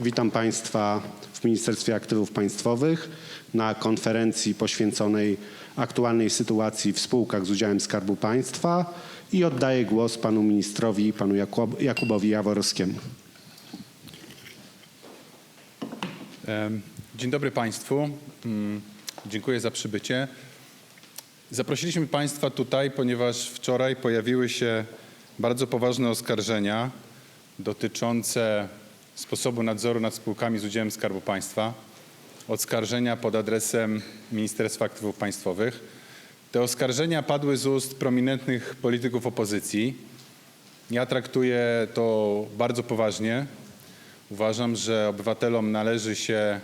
Witam Państwa w Ministerstwie Aktywów Państwowych na konferencji poświęconej aktualnej sytuacji w spółkach z udziałem Skarbu Państwa i oddaję głos panu ministrowi, panu Jakub- Jakubowi Jaworowskiemu. Em, Dzień dobry Państwu. Mm, Dziękuję za przybycie. Zaprosiliśmy Państwa tutaj, ponieważ wczoraj pojawiły się bardzo poważne oskarżenia dotyczące sposobu nadzoru nad spółkami z udziałem Skarbu Państwa. Oskarżenia pod adresem Ministerstwa Aktywów Państwowych. Te oskarżenia padły z ust prominentnych polityków opozycji. Ja traktuję to bardzo poważnie. Uważam, że obywatelom należy się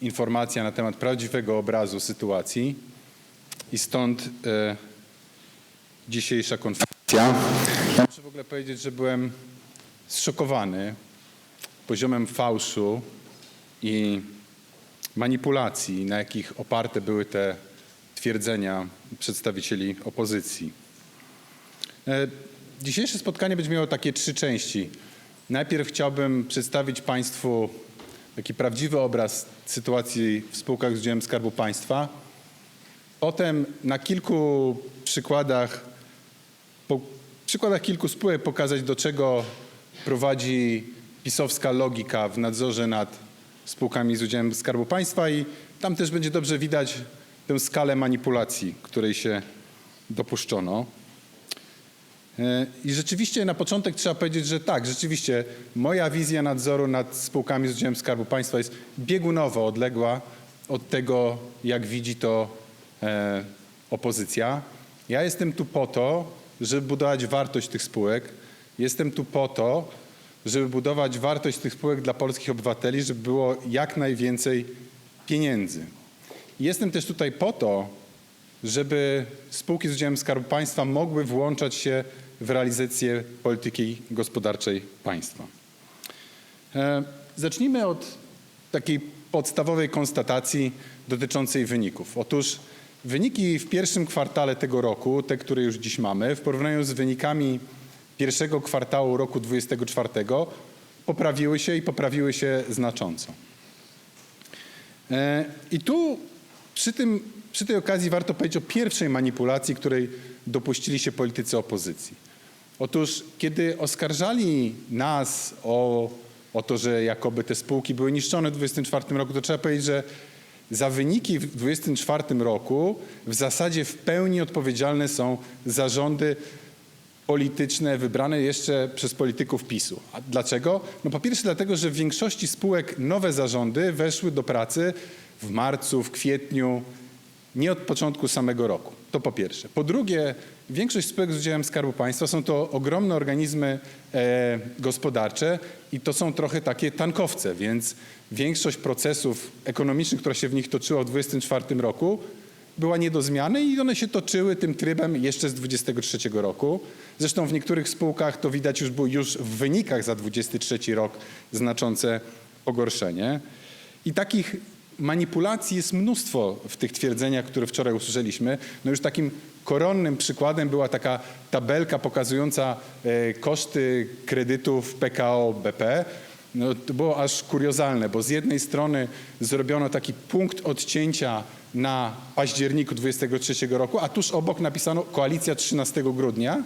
informacja na temat prawdziwego obrazu sytuacji i stąd e, dzisiejsza konferencja. Ja muszę w ogóle powiedzieć, że byłem zszokowany poziomem fałszu i manipulacji, na jakich oparte były te twierdzenia przedstawicieli opozycji. E, Dzisiejsze spotkanie będzie miało takie trzy części. Najpierw chciałbym przedstawić Państwu taki prawdziwy obraz sytuacji w spółkach z udziałem Skarbu Państwa. Potem na kilku przykładach, po przykładach kilku spółek pokazać, do czego prowadzi pisowska logika w nadzorze nad spółkami z udziałem Skarbu Państwa i tam też będzie dobrze widać tę skalę manipulacji, której się dopuszczono. E, I rzeczywiście na początek trzeba powiedzieć, że tak, rzeczywiście moja wizja nadzoru nad spółkami z udziałem Skarbu Państwa jest biegunowo odległa od tego, jak widzi to e, opozycja. Ja jestem tu po to, żeby budować wartość tych spółek. Jestem tu po to, żeby budować wartość tych spółek dla polskich obywateli, żeby było jak najwięcej pieniędzy. Jestem też tutaj po to, żeby spółki z udziałem Skarbu Państwa mogły włączać się w realizację polityki gospodarczej państwa. E, Zacznijmy od takiej podstawowej konstatacji dotyczącej wyników. Otóż wyniki w pierwszym kwartale tego roku, te, które już dziś mamy, w porównaniu z wynikami pierwszego kwartału roku 2024 poprawiły się i poprawiły się znacząco. E, I tu przy, tym, przy tej okazji warto powiedzieć o pierwszej manipulacji, której dopuścili się politycy opozycji. Otóż, kiedy oskarżali nas o, o to, że jakoby te spółki były niszczone w 2024 roku, to trzeba powiedzieć, że za wyniki w 2024 roku w zasadzie w pełni odpowiedzialne są zarządy polityczne wybrane jeszcze przez polityków PiSu. A dlaczego? No po pierwsze dlatego, że w większości spółek nowe zarządy weszły do pracy w marcu, w kwietniu, nie od początku samego roku. To po pierwsze. Po drugie, większość spółek z udziałem Skarbu Państwa są to ogromne organizmy e, gospodarcze i to są trochę takie tankowce, więc większość procesów ekonomicznych, która się w nich toczyła w 2024 roku, była nie do zmiany i one się toczyły tym trybem jeszcze z 23 roku. Zresztą w niektórych spółkach to widać już było już w wynikach za 23 rok znaczące pogorszenie. I takich manipulacji jest mnóstwo w tych twierdzeniach, które wczoraj usłyszeliśmy. No już takim koronnym przykładem była taka tabelka pokazująca e, koszty kredytów PKO BP. No, to było aż kuriozalne, bo z jednej strony zrobiono taki punkt odcięcia na październiku 23 roku, a tuż obok napisano koalicja 13 grudnia,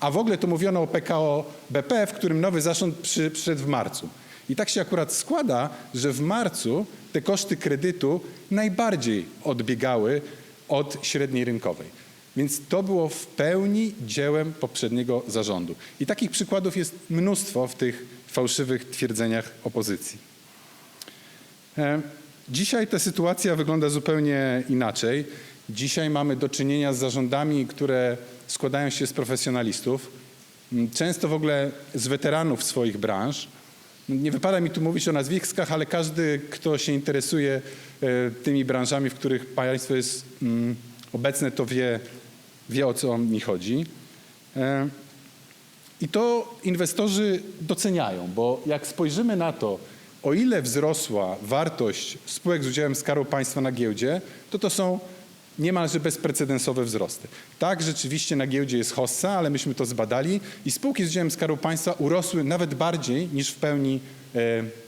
a w ogóle to mówiono o PKO BP, w którym nowy zarząd przy, przyszedł w marcu. I tak się akurat składa, że w marcu te koszty kredytu najbardziej odbiegały od średniej rynkowej. Więc to było w pełni dziełem poprzedniego zarządu. I takich przykładów jest mnóstwo w tych fałszywych twierdzeniach opozycji. E, Dzisiaj ta sytuacja wygląda zupełnie inaczej. Dzisiaj mamy do czynienia z zarządami, które składają się z profesjonalistów, często w ogóle z weteranów swoich branż. Nie wypada mi tu mówić o nazwiskach, ale każdy, kto się interesuje e, tymi branżami, w których państwo jest obecne, to wie, wie o co mi chodzi. E, I to inwestorzy doceniają, bo jak spojrzymy na to, o ile wzrosła wartość spółek z udziałem Skarbu Państwa na giełdzie, to to są niemalże bezprecedensowe wzrosty. Tak, rzeczywiście na giełdzie jest hossa, ale myśmy to zbadali i spółki z udziałem Skarbu Państwa urosły nawet bardziej niż w pełni e,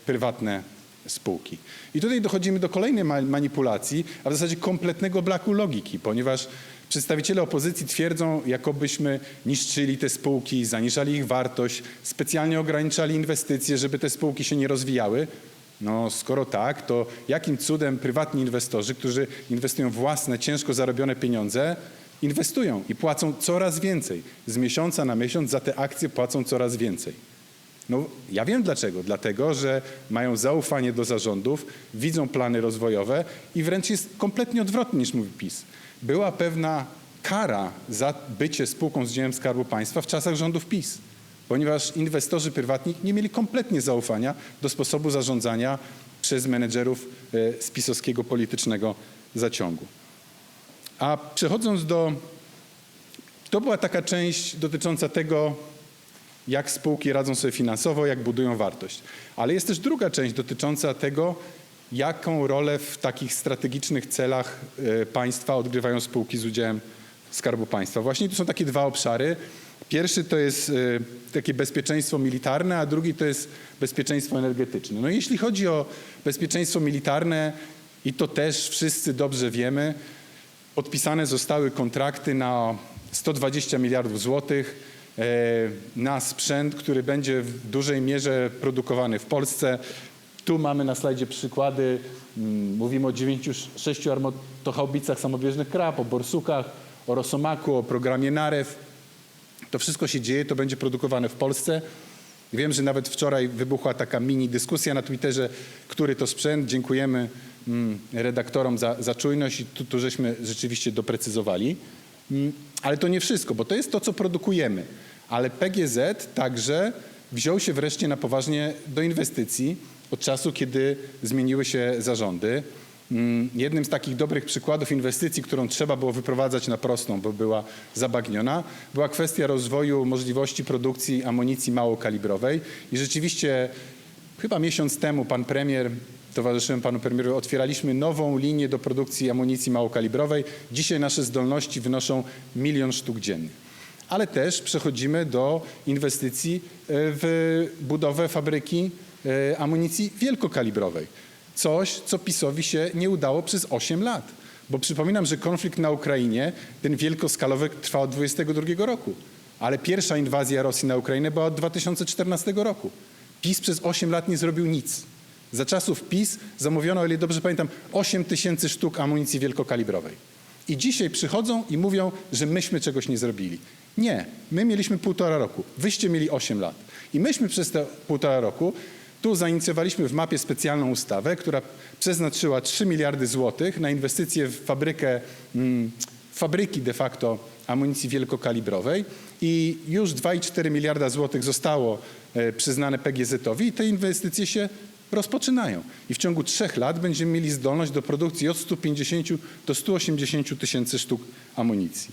prywatne spółki. I tutaj dochodzimy do kolejnej ma- manipulacji, a w zasadzie kompletnego braku logiki, ponieważ przedstawiciele opozycji twierdzą, jakobyśmy niszczyli te spółki, zaniżali ich wartość, specjalnie ograniczali inwestycje, żeby te spółki się nie rozwijały. No skoro tak, to jakim cudem prywatni inwestorzy, którzy inwestują własne, ciężko zarobione pieniądze, inwestują i płacą coraz więcej. Z miesiąca na miesiąc za te akcje płacą coraz więcej. No, ja wiem dlaczego. Dlatego, że mają zaufanie do zarządów, widzą plany rozwojowe i wręcz jest kompletnie odwrotnie niż mówi PiS. Była pewna kara za bycie spółką z udziałem Skarbu Państwa w czasach rządów PiS, ponieważ inwestorzy prywatni nie mieli kompletnie zaufania do sposobu zarządzania przez menedżerów e, z pisowskiego politycznego zaciągu. A przechodząc do... To była taka część dotycząca tego, jak spółki radzą sobie finansowo, jak budują wartość. Ale jest też druga część dotycząca tego, jaką rolę w takich strategicznych celach e, państwa odgrywają spółki z udziałem Skarbu Państwa. Właśnie tu są takie dwa obszary. Pierwszy to jest e, takie bezpieczeństwo militarne, a drugi to jest bezpieczeństwo energetyczne. No jeśli chodzi o bezpieczeństwo militarne, i to też wszyscy dobrze wiemy, podpisane zostały kontrakty na 120 miliardów złotych e, na sprzęt, który będzie w dużej mierze produkowany w Polsce. Tu mamy na slajdzie przykłady. Mm, Mówimy o 96 armatochaubicach samobieżnych Krab, o Borsukach, o Rosomaku, o programie Narew. To wszystko się dzieje, to będzie produkowane w Polsce. Wiem, że nawet wczoraj wybuchła taka mini dyskusja na Twitterze, który to sprzęt. Dziękujemy mm, redaktorom za, za czujność i tu, tu żeśmy rzeczywiście doprecyzowali. Mm, Ale to nie wszystko, bo to jest to, co produkujemy. Ale PGZ także wziął się wreszcie na poważnie do inwestycji od czasu, kiedy zmieniły się zarządy. Mm, Jednym z takich dobrych przykładów inwestycji, którą trzeba było wyprowadzać na prostą, bo była zabagniona, była kwestia rozwoju możliwości produkcji amunicji małokalibrowej. I rzeczywiście chyba miesiąc temu pan premier, towarzyszyłem panu premierowi, otwieraliśmy nową linię do produkcji amunicji małokalibrowej. Dzisiaj nasze zdolności wynoszą milion sztuk dziennie. Ale też przechodzimy do inwestycji e, w budowę fabryki amunicji wielkokalibrowej. Coś, co PiSowi się nie udało przez 8 lat. Bo przypominam, że konflikt na Ukrainie, ten wielkoskalowy, trwa od 22 roku. Ale pierwsza inwazja Rosji na Ukrainę była od 2014 roku. PiS przez 8 lat nie zrobił nic. Za czasów PiS zamówiono, o ile dobrze pamiętam, 8 tysięcy sztuk amunicji wielkokalibrowej. I dzisiaj przychodzą i mówią, że myśmy czegoś nie zrobili. Nie, my mieliśmy półtora roku, wyście mieli 8 lat. I myśmy przez te półtora roku tu zainicjowaliśmy w mapie specjalną ustawę, która przeznaczyła 3 miliardy złotych na inwestycje w fabrykę, mm, fabryki de facto amunicji wielkokalibrowej i już 2,4 miliarda złotych zostało e, przyznane PGZ-owi i te inwestycje się rozpoczynają. I w ciągu trzech lat będziemy mieli zdolność do produkcji od 150 do 180 tysięcy sztuk amunicji.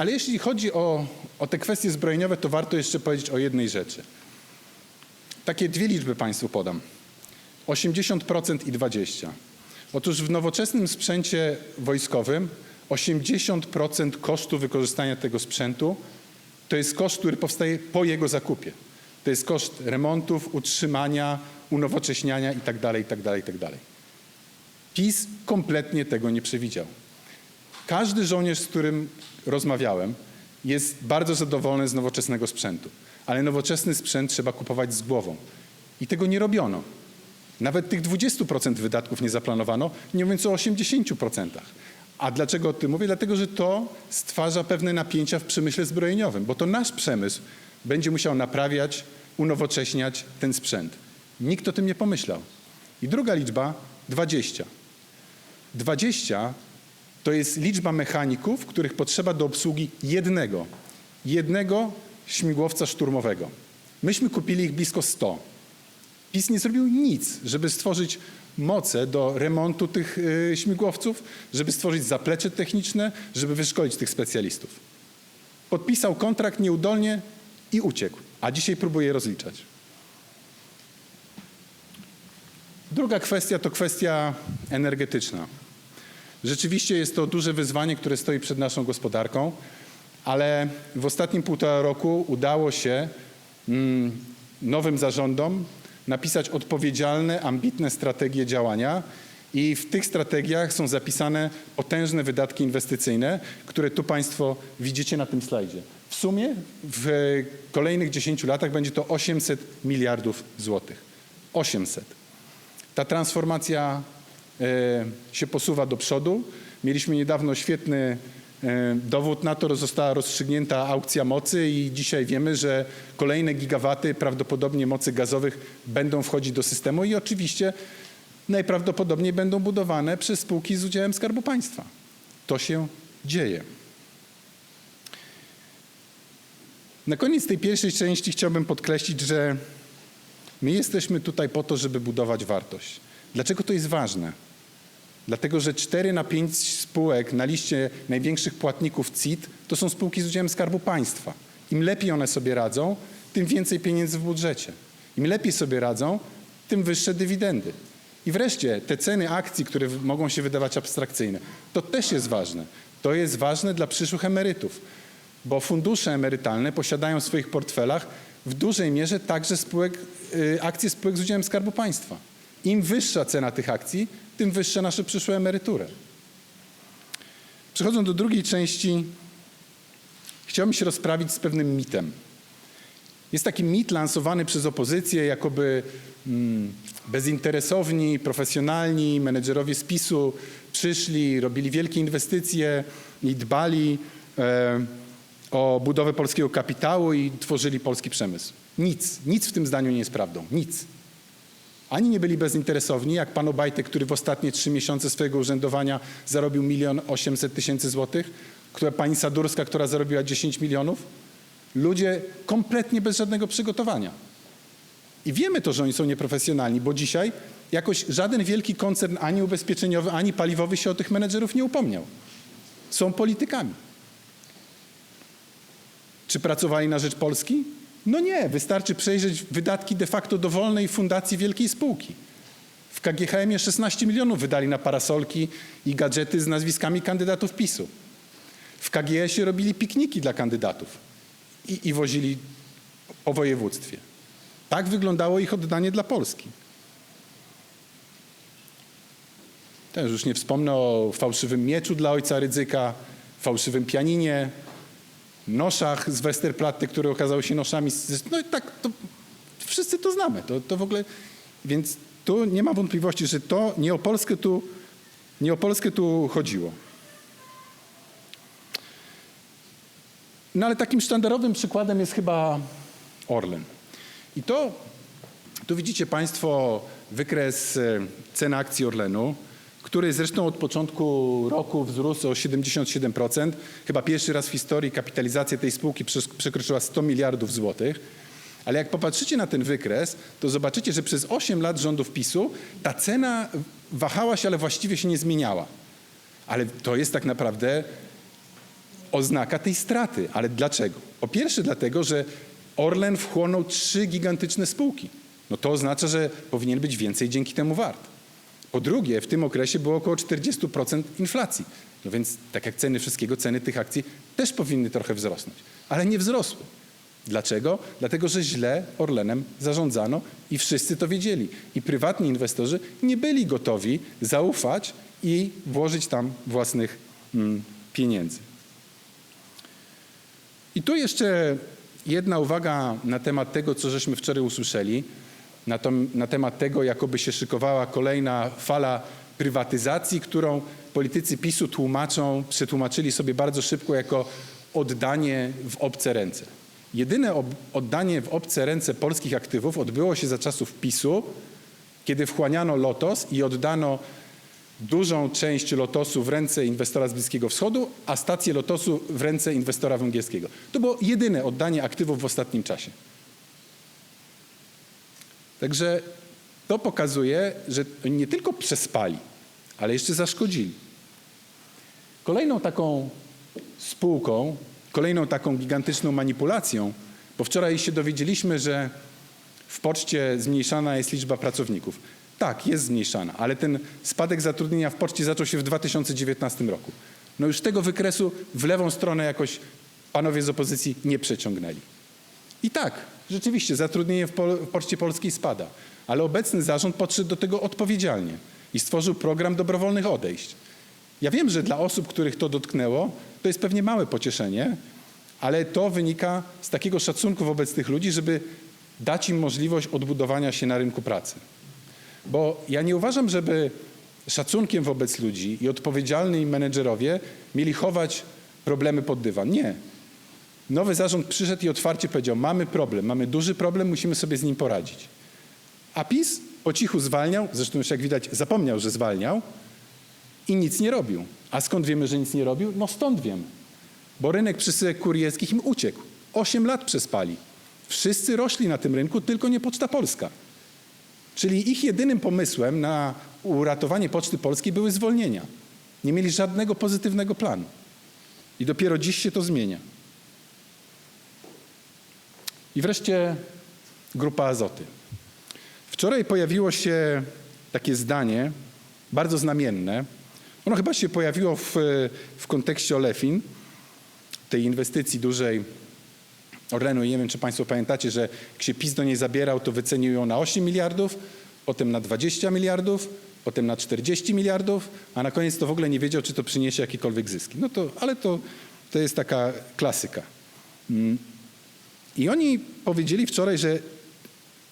Ale jeśli chodzi o, o te kwestie zbrojeniowe, to warto jeszcze powiedzieć o jednej rzeczy. Takie dwie liczby Państwu podam. 80% i 20%. Otóż w nowoczesnym sprzęcie wojskowym 80% kosztu wykorzystania tego sprzętu to jest koszt, który powstaje po jego zakupie. To jest koszt remontów, utrzymania, unowocześniania itd., itd., itd. PiS kompletnie tego nie przewidział. Każdy żołnierz, z którym rozmawiałem, jest bardzo zadowolony z nowoczesnego sprzętu. Ale nowoczesny sprzęt trzeba kupować z głową. I tego nie robiono. Nawet tych 20% wydatków nie zaplanowano, nie mówiąc o 80%. A dlaczego o tym mówię? Dlatego, że to stwarza pewne napięcia w przemyśle zbrojeniowym, bo to nasz przemysł będzie musiał naprawiać, unowocześniać ten sprzęt. Nikt o tym nie pomyślał. I druga liczba 20. 20 to jest liczba mechaników, których potrzeba do obsługi jednego, jednego śmigłowca szturmowego. Myśmy kupili ich blisko 100. PiS nie zrobił nic, żeby stworzyć moce do remontu tych y, śmigłowców, żeby stworzyć zaplecze techniczne, żeby wyszkolić tych specjalistów. Podpisał kontrakt nieudolnie i uciekł, a dzisiaj próbuje rozliczać. Druga kwestia to kwestia energetyczna. Rzeczywiście jest to duże wyzwanie, które stoi przed naszą gospodarką, ale w ostatnim półtora roku udało się mm, nowym zarządom napisać odpowiedzialne, ambitne strategie działania i w tych strategiach są zapisane potężne wydatki inwestycyjne, które tu Państwo widzicie na tym slajdzie. W sumie w kolejnych 10 latach będzie to 800 miliardów złotych. 800. Ta transformacja się posuwa do przodu. Mieliśmy niedawno świetny e, dowód na to, że została rozstrzygnięta aukcja mocy i dzisiaj wiemy, że kolejne gigawaty prawdopodobnie mocy gazowych będą wchodzić do systemu i oczywiście najprawdopodobniej będą budowane przez spółki z udziałem Skarbu Państwa. To się dzieje. Na koniec tej pierwszej części chciałbym podkreślić, że my jesteśmy tutaj po to, żeby budować wartość. Dlaczego to jest ważne? Dlatego, że 4 na 5 spółek na liście największych płatników CIT to są spółki z udziałem Skarbu Państwa. Im lepiej one sobie radzą, tym więcej pieniędzy w budżecie. Im lepiej sobie radzą, tym wyższe dywidendy. I wreszcie te ceny akcji, które mogą się wydawać abstrakcyjne, to też jest ważne. To jest ważne dla przyszłych emerytów, bo fundusze emerytalne posiadają w swoich portfelach w dużej mierze także spółek, y, akcje spółek z udziałem Skarbu Państwa. Im wyższa cena tych akcji, tym wyższe nasze przyszłe emerytury. Przechodząc do drugiej części, chciałbym się rozprawić z pewnym mitem. Jest taki mit lansowany przez opozycję, jakoby mm, bezinteresowni, profesjonalni menedżerowie z przyszli, robili wielkie inwestycje i dbali e, o budowę polskiego kapitału i tworzyli polski przemysł. Nic, nic w tym zdaniu nie jest prawdą. Nic. Ani nie byli bezinteresowni, jak pan Obajtek, który w ostatnie trzy miesiące swojego urzędowania zarobił milion osiemset tysięcy złotych, pani Sadurska, która zarobiła 10 milionów. Ludzie kompletnie bez żadnego przygotowania. I wiemy to, że oni są nieprofesjonalni, bo dzisiaj jakoś żaden wielki koncern ani ubezpieczeniowy, ani paliwowy się o tych menedżerów nie upomniał. Są politykami. Czy pracowali na rzecz Polski? No nie, wystarczy przejrzeć wydatki de facto dowolnej fundacji wielkiej spółki. W KGHM 16 milionów wydali na parasolki i gadżety z nazwiskami kandydatów PiSu. W KGS-ie robili pikniki dla kandydatów i, i wozili po województwie. Tak wyglądało ich oddanie dla Polski. Też już nie wspomnę o fałszywym mieczu dla ojca Rydzyka, fałszywym pianinie, noszach z Westerplatte, które okazały się noszami. Z, no i tak, to wszyscy to znamy. To, to w ogóle, więc tu nie ma wątpliwości, że to nie o Polskę tu, nie o Polskę tu chodziło. No ale takim sztandarowym przykładem jest chyba Orlen. I to, tu widzicie Państwo wykres e, cen akcji Orlenu, który zresztą od początku roku wzrósł o 77%. Chyba pierwszy raz w historii kapitalizacja tej spółki przekroczyła 100 miliardów złotych. Ale jak popatrzycie na ten wykres, to zobaczycie, że przez 8 lat rządów PiSu ta cena wahała się, ale właściwie się nie zmieniała. Ale to jest tak naprawdę oznaka tej straty. Ale dlaczego? Po pierwsze dlatego, że Orlen wchłonął trzy gigantyczne spółki. No to oznacza, że powinien być więcej dzięki temu wart. Po drugie, w tym okresie było około 40% inflacji. No więc tak jak ceny wszystkiego, ceny tych akcji też powinny trochę wzrosnąć. Ale nie wzrosły. Dlaczego? Dlatego, że źle Orlenem zarządzano i wszyscy to wiedzieli. I prywatni inwestorzy nie byli gotowi zaufać i włożyć tam własnych mm, pieniędzy. I tu jeszcze jedna uwaga na temat tego, co żeśmy wczoraj usłyszeli, na, to, na temat tego, jakoby się szykowała kolejna fala prywatyzacji, którą politycy PiSu tłumaczą, przetłumaczyli sobie bardzo szybko jako oddanie w obce ręce. Jedyne oddanie w obce ręce polskich aktywów odbyło się za czasów PiSu, kiedy wchłaniano Lotos i oddano dużą część Lotosu w ręce inwestora z Bliskiego Wschodu, a stację Lotosu w ręce inwestora węgierskiego. To było jedyne oddanie aktywów w ostatnim czasie. Także to pokazuje, że oni nie tylko przespali, ale jeszcze zaszkodzili. Kolejną taką spółką, kolejną taką gigantyczną manipulacją, bo wczoraj się dowiedzieliśmy, że w poczcie zmniejszana jest liczba pracowników. Tak, jest zmniejszana, ale ten spadek zatrudnienia w poczcie zaczął się w 2019 roku. No już tego wykresu w lewą stronę jakoś panowie z opozycji nie przeciągnęli. I tak, rzeczywiście zatrudnienie w, Pol- w Poczcie Polskiej spada, ale obecny zarząd podszedł do tego odpowiedzialnie i stworzył program dobrowolnych odejść. Ja wiem, że dla osób, których to dotknęło, to jest pewnie małe pocieszenie, ale to wynika z takiego szacunku wobec tych ludzi, żeby dać im możliwość odbudowania się na rynku pracy. Bo ja nie uważam, żeby szacunkiem wobec ludzi i odpowiedzialni menedżerowie mieli chować problemy pod dywan. Nie. Nowy zarząd przyszedł i otwarcie powiedział: Mamy problem, mamy duży problem, musimy sobie z nim poradzić. A PiS po cichu zwalniał, zresztą już jak widać zapomniał, że zwalniał i nic nie robił. A skąd wiemy, że nic nie robił? No stąd wiem. Bo rynek przesyłek kurierskich im uciekł. Osiem lat przespali. Wszyscy rośli na tym rynku, tylko nie Poczta Polska. Czyli ich jedynym pomysłem na uratowanie Poczty Polskiej były zwolnienia. Nie mieli żadnego pozytywnego planu. I dopiero dziś się to zmienia. I wreszcie grupa Azoty. Wczoraj pojawiło się takie zdanie, bardzo znamienne. Ono chyba się pojawiło w, w kontekście Olefin, tej inwestycji dużej Orlenu. I nie wiem, czy Państwo pamiętacie, że jak się PiS do niej zabierał, to wycenił ją na 8 miliardów, potem na 20 miliardów, potem na 40 miliardów, a na koniec to w ogóle nie wiedział, czy to przyniesie jakiekolwiek zyski. No to, ale to, to jest taka klasyka. I oni powiedzieli wczoraj, że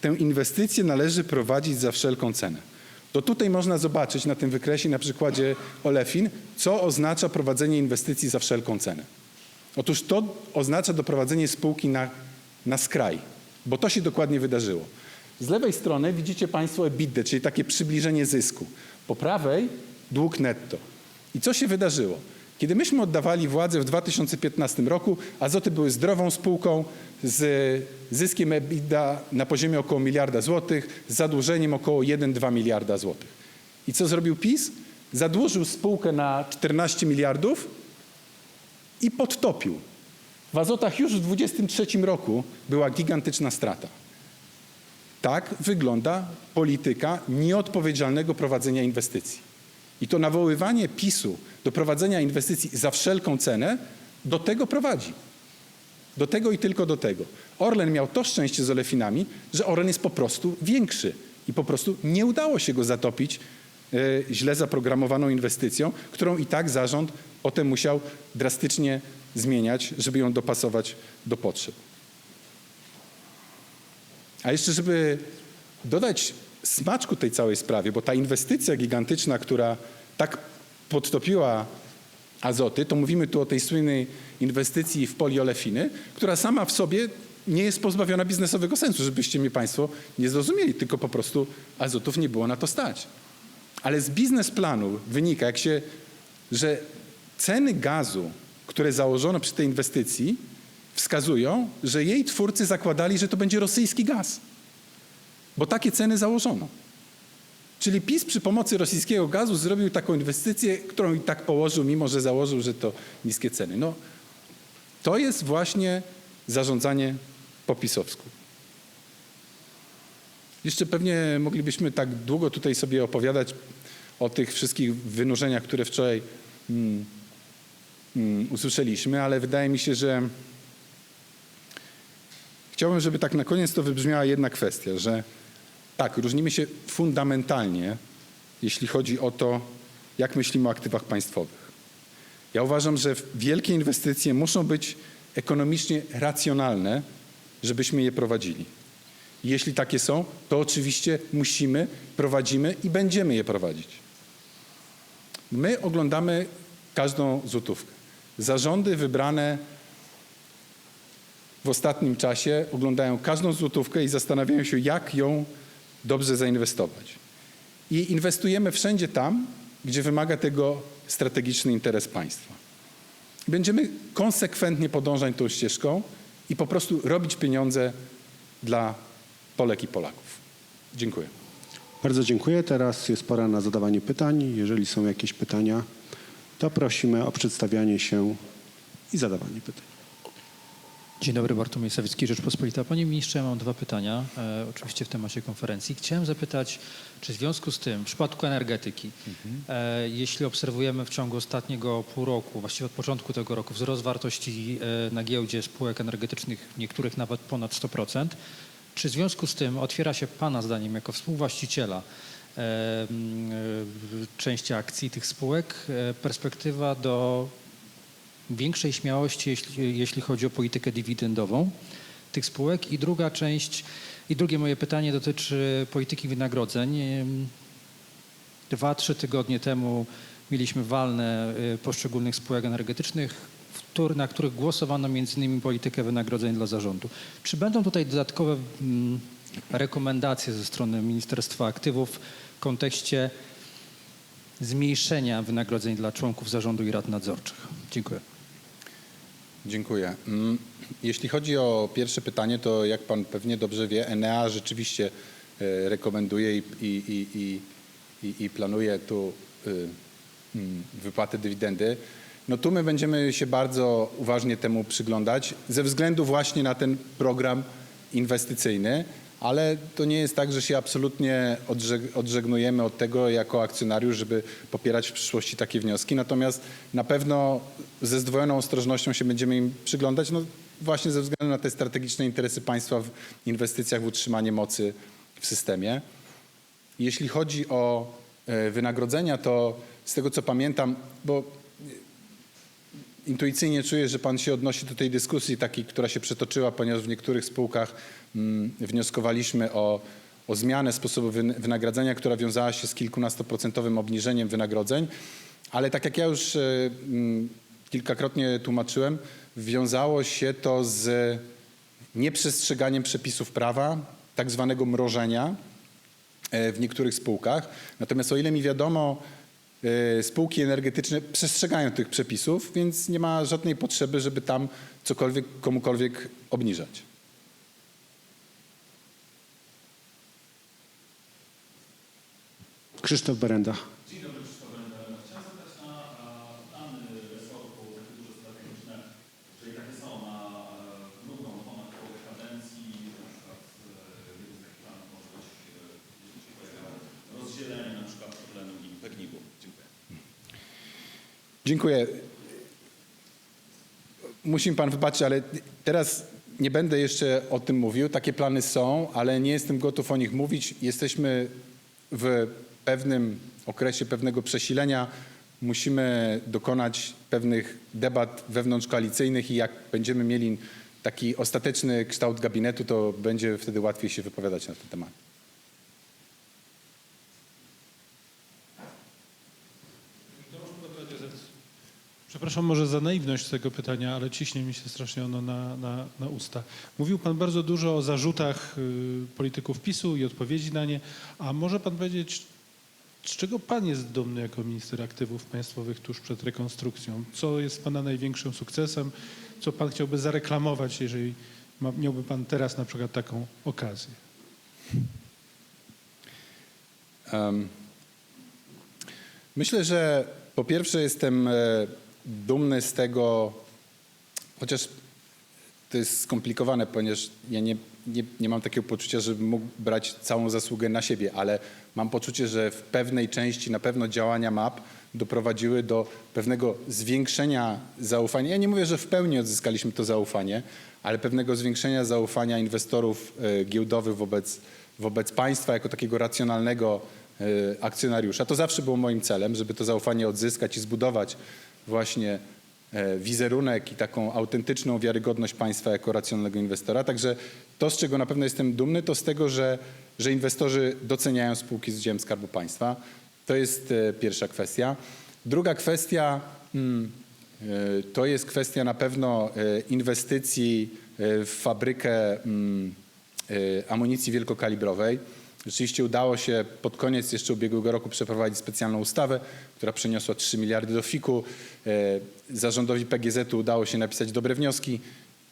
tę inwestycję należy prowadzić za wszelką cenę. To tutaj można zobaczyć na tym wykresie, na przykładzie Olefin, co oznacza prowadzenie inwestycji za wszelką cenę. Otóż to oznacza doprowadzenie spółki na, na skraj, bo to się dokładnie wydarzyło. Z lewej strony widzicie Państwo EBITDA, czyli takie przybliżenie zysku. Po prawej dług netto. I co się wydarzyło? Kiedy myśmy oddawali władzę w 2015 roku, Azoty były zdrową spółką z zyskiem EBITDA na poziomie około miliarda złotych, z zadłużeniem około 1-2 miliarda złotych. I co zrobił PiS? Zadłużył spółkę na 14 miliardów i podtopił. W Azotach już w 2023 roku była gigantyczna strata. Tak wygląda polityka nieodpowiedzialnego prowadzenia inwestycji. I to nawoływanie PiSu do prowadzenia inwestycji za wszelką cenę do tego prowadzi. Do tego i tylko do tego. Orlen miał to szczęście z Olefinami, że Orlen jest po prostu większy i po prostu nie udało się go zatopić e, źle zaprogramowaną inwestycją, którą i tak zarząd potem musiał drastycznie zmieniać, żeby ją dopasować do potrzeb. A jeszcze, żeby dodać smaczku tej całej sprawie, bo ta inwestycja gigantyczna, która tak podtopiła azoty, to mówimy tu o tej słynnej inwestycji w poliolefiny, która sama w sobie nie jest pozbawiona biznesowego sensu, żebyście mnie Państwo nie zrozumieli, tylko po prostu azotów nie było na to stać. Ale z biznesplanu wynika, jak się, że ceny gazu, które założono przy tej inwestycji, wskazują, że jej twórcy zakładali, że to będzie rosyjski gaz. Bo takie ceny założono. Czyli PiS przy pomocy rosyjskiego gazu zrobił taką inwestycję, którą i tak położył, mimo że założył, że to niskie ceny. No, to jest właśnie zarządzanie po pisowsku. Jeszcze pewnie moglibyśmy tak długo tutaj sobie opowiadać o tych wszystkich wynurzeniach, które wczoraj mm, mm, usłyszeliśmy, ale wydaje mi się, że chciałbym, żeby tak na koniec to wybrzmiała jedna kwestia, że tak, różnimy się fundamentalnie, jeśli chodzi o to, jak myślimy o aktywach państwowych. Ja uważam, że wielkie inwestycje muszą być ekonomicznie racjonalne, żebyśmy je prowadzili. Jeśli takie są, to oczywiście musimy, prowadzimy i będziemy je prowadzić. My oglądamy każdą złotówkę. Zarządy wybrane w ostatnim czasie oglądają każdą złotówkę i zastanawiają się, jak ją dobrze zainwestować. I inwestujemy wszędzie tam, gdzie wymaga tego strategiczny interes państwa. Będziemy konsekwentnie podążać tą ścieżką i po prostu robić pieniądze dla Polek i Polaków. Dziękuję. Bardzo dziękuję. Teraz jest pora na zadawanie pytań. Jeżeli są jakieś pytania, to prosimy o przedstawianie się i zadawanie pytań. Dzień dobry, Bartłomiej Sawicki, Rzeczpospolita. Panie ministrze, ja mam dwa pytania, e, oczywiście w temacie konferencji. Chciałem zapytać, czy w związku z tym, w przypadku energetyki, e, jeśli obserwujemy w ciągu ostatniego pół roku, właściwie od początku tego roku, wzrost wartości e, na giełdzie spółek energetycznych, niektórych nawet ponad 100%, czy w związku z tym otwiera się Pana zdaniem jako współwłaściciela e, e, części akcji tych spółek e, perspektywa do większej śmiałości, jeśli, jeśli chodzi o politykę dywidendową tych spółek. I druga część, i drugie moje pytanie dotyczy polityki wynagrodzeń. Dwa, trzy tygodnie temu mieliśmy walne y, poszczególnych spółek energetycznych, na których głosowano innymi politykę wynagrodzeń dla zarządu. Czy będą tutaj dodatkowe rekomendacje ze strony Ministerstwa Aktywów w kontekście zmniejszenia wynagrodzeń dla członków zarządu i rad nadzorczych? Dziękuję. Dziękuję. Mm, Jeśli chodzi o pierwsze pytanie, to jak pan pewnie dobrze wie, Enea rzeczywiście e, rekomenduje i, i, i, i, i, planuje tu y, mm, wypłatę dywidendy. No tu my będziemy się bardzo uważnie temu przyglądać ze względu właśnie na ten program inwestycyjny, ale to nie jest tak, że się absolutnie odżeg- odżegnujemy od tego jako akcjonariusz, żeby popierać w przyszłości takie wnioski. Natomiast na pewno ze zdwojoną ostrożnością się będziemy im przyglądać, no właśnie ze względu na te strategiczne interesy państwa w inwestycjach w utrzymanie mocy w systemie. Jeśli chodzi o e, wynagrodzenia, to z tego co pamiętam, bo intuicyjnie czuję, że pan się odnosi do tej dyskusji takiej, która się przetoczyła, ponieważ w niektórych spółkach mm, wnioskowaliśmy o, o zmianę sposobu wyn- wynagradzania, która wiązała się z kilkunastoprocentowym obniżeniem wynagrodzeń, ale tak jak ja już e, mm, kilkakrotnie tłumaczyłem, wiązało się to z nieprzestrzeganiem przepisów prawa, tak zwanego mrożenia, e, w niektórych spółkach. Natomiast o ile mi wiadomo, spółki energetyczne przestrzegają tych przepisów, więc nie ma żadnej potrzeby, żeby tam cokolwiek komukolwiek obniżać. Krzysztof Berenda. Dzień dobry, Krzysztof Będę. Chciałem zapytać na e, plany resortu, takie duże strategiczne, jeżeli takie są na e, drugą, ponad połowę kadencji, na przykład e, jeden z takich planów może być, e, jeśli się pojawia, rozdzielenie na przykład problemu PGNiG-u. Dziękuję. Dziękuję. Musi mi pan wybaczyć, ale teraz nie będę jeszcze o tym mówił. Takie plany są, ale nie jestem gotów o nich mówić. Jesteśmy w pewnym okresie pewnego przesilenia. Musimy dokonać pewnych debat wewnątrzkoalicyjnych i jak będziemy mieli taki ostateczny kształt gabinetu, to będzie wtedy łatwiej się wypowiadać na ten temat. Przepraszam może za naiwność tego pytania, ale ciśnie mi się strasznie ono na, na, na usta. Mówił Pan bardzo dużo o zarzutach y, polityków PiSu i odpowiedzi na nie, a może Pan powiedzieć, z czego Pan jest dumny jako minister aktywów państwowych tuż przed rekonstrukcją? Co jest Pana największym sukcesem? Co Pan chciałby zareklamować, jeżeli ma, miałby Pan teraz na przykład taką okazję? Em, Myślę, że po pierwsze jestem e, dumny z tego, chociaż to jest skomplikowane, ponieważ ja nie, nie, nie mam takiego poczucia, że mógł brać całą zasługę na siebie, ale mam poczucie, że w pewnej części na pewno działania MAP doprowadziły do pewnego zwiększenia zaufania. Ja nie mówię, że w pełni odzyskaliśmy to zaufanie, ale pewnego zwiększenia zaufania inwestorów e, giełdowych wobec, wobec państwa jako takiego racjonalnego e, akcjonariusza. To zawsze było moim celem, żeby to zaufanie odzyskać i zbudować właśnie e, wizerunek i taką autentyczną wiarygodność państwa jako racjonalnego inwestora. Także to, z czego na pewno jestem dumny, to z tego, że, że inwestorzy doceniają spółki z udziałem Skarbu Państwa. To jest e, pierwsza kwestia. Druga kwestia mm, e, to jest kwestia na pewno inwestycji w fabrykę mm, e, amunicji wielkokalibrowej. Rzeczywiście udało się pod koniec jeszcze ubiegłego roku przeprowadzić specjalną ustawę, która przyniosła 3 miliardy do FIK-u. E, Zarządowi PGZ-u udało się napisać dobre wnioski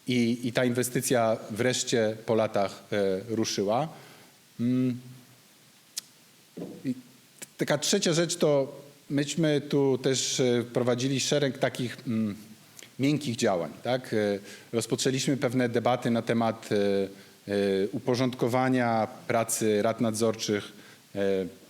i, i ta inwestycja wreszcie po latach e, ruszyła. Mm. I taka trzecia rzecz to myśmy tu też e, prowadzili szereg takich mm, miękkich działań. Tak? Rozpoczęliśmy pewne debaty na temat uporządkowania pracy rad nadzorczych, e,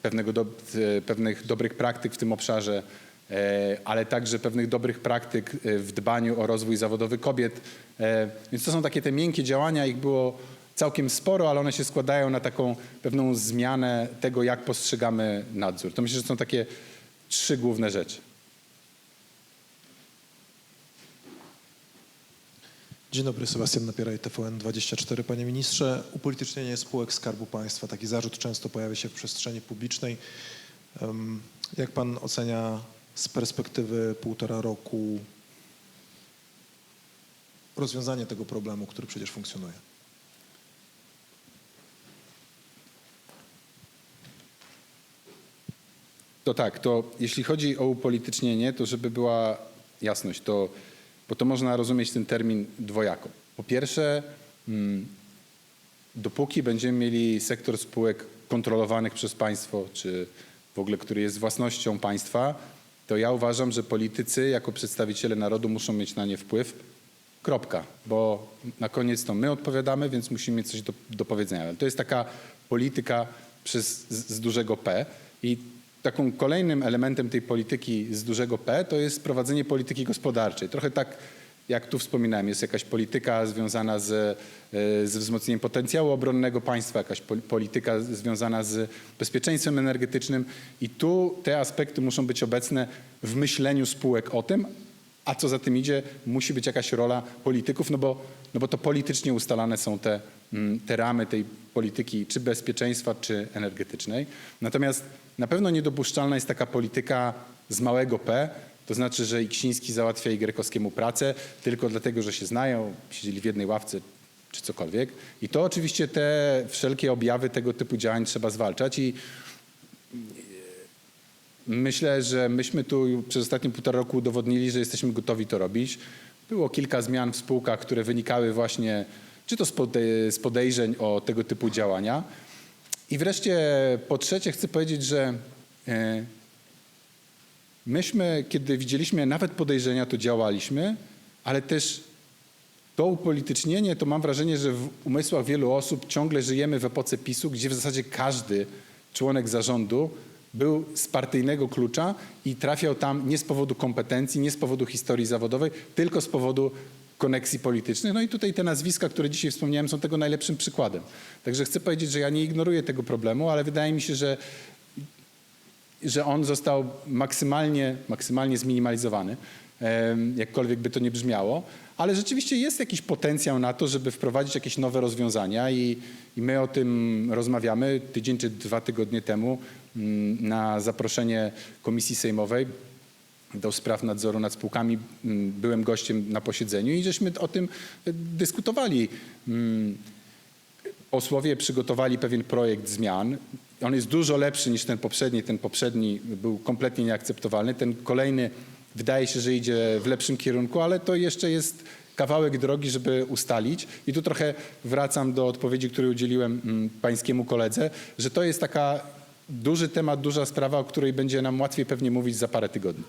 pewnego do, e, pewnych dobrych praktyk w tym obszarze, e, ale także pewnych dobrych praktyk e, w dbaniu o rozwój zawodowy kobiet. E, Więc to są takie te miękkie działania, ich było całkiem sporo, ale one się składają na taką pewną zmianę tego, jak postrzegamy nadzór. To myślę, że są takie trzy główne rzeczy. Dzień dobry, Sebastian Napieraj, TVN24. Panie ministrze, upolitycznienie spółek Skarbu Państwa, taki zarzut często pojawia się w przestrzeni publicznej. Jak pan ocenia z perspektywy półtora roku rozwiązanie tego problemu, który przecież funkcjonuje? To tak, to jeśli chodzi o upolitycznienie, to żeby była jasność, to, bo to można rozumieć ten termin dwojako. Po pierwsze, mm, dopóki będziemy mieli sektor spółek kontrolowanych przez państwo, czy w ogóle, który jest własnością państwa, to ja uważam, że politycy jako przedstawiciele narodu muszą mieć na nie wpływ. Kropka, bo na koniec to my odpowiadamy, więc musimy mieć coś do, do powiedzenia. To jest taka polityka przez, z, z dużego P i taką kolejnym elementem tej polityki z dużego P to jest prowadzenie polityki gospodarczej. Trochę tak jak tu wspominałem, jest jakaś polityka związana z, e, z wzmocnieniem potencjału obronnego państwa, jakaś pol- polityka związana z bezpieczeństwem energetycznym i tu te aspekty muszą być obecne w myśleniu spółek o tym, a co za tym idzie, musi być jakaś rola polityków, no bo, no bo to politycznie ustalane są te, mm, te ramy tej polityki, czy bezpieczeństwa, czy energetycznej. Natomiast na pewno niedopuszczalna jest taka polityka z małego P, to znaczy, że Iksiński załatwia Igrekowskiemu pracę tylko dlatego, że się znają, siedzieli w jednej ławce czy cokolwiek. I to oczywiście te wszelkie objawy tego typu działań trzeba zwalczać i Myślę, że myśmy tu przez ostatnie półtora roku udowodnili, że jesteśmy gotowi to robić. Było kilka zmian w spółkach, które wynikały właśnie czy to z podejrzeń o tego typu działania. I wreszcie po trzecie chcę powiedzieć, że e, myśmy, kiedy widzieliśmy nawet podejrzenia, to działaliśmy, ale też to upolitycznienie, to mam wrażenie, że w umysłach wielu osób ciągle żyjemy w epoce PiSu, gdzie w zasadzie każdy członek zarządu był z partyjnego klucza i trafiał tam nie z powodu kompetencji, nie z powodu historii zawodowej, tylko z powodu koneksji politycznych. No i tutaj te nazwiska, które dzisiaj wspomniałem, są tego najlepszym przykładem. Także chcę powiedzieć, że ja nie ignoruję tego problemu, ale wydaje mi się, że że on został maksymalnie, maksymalnie zminimalizowany, jakkolwiek by to nie brzmiało, ale rzeczywiście jest jakiś potencjał na to, żeby wprowadzić jakieś nowe rozwiązania i, i my o tym rozmawiamy tydzień czy dwa tygodnie temu mm, na zaproszenie Komisji Sejmowej do spraw nadzoru nad spółkami byłem gościem na posiedzeniu i żeśmy o tym dyskutowali. Mm, posłowie przygotowali pewien projekt zmian. On jest dużo lepszy niż ten poprzedni. Ten poprzedni był kompletnie nieakceptowalny. Ten kolejny wydaje się, że idzie w lepszym kierunku, ale to jeszcze jest kawałek drogi, żeby ustalić. I tu trochę wracam do odpowiedzi, której udzieliłem mm, pańskiemu koledze, że to jest taka duży temat, duża sprawa, o której będzie nam łatwiej pewnie mówić za parę tygodni.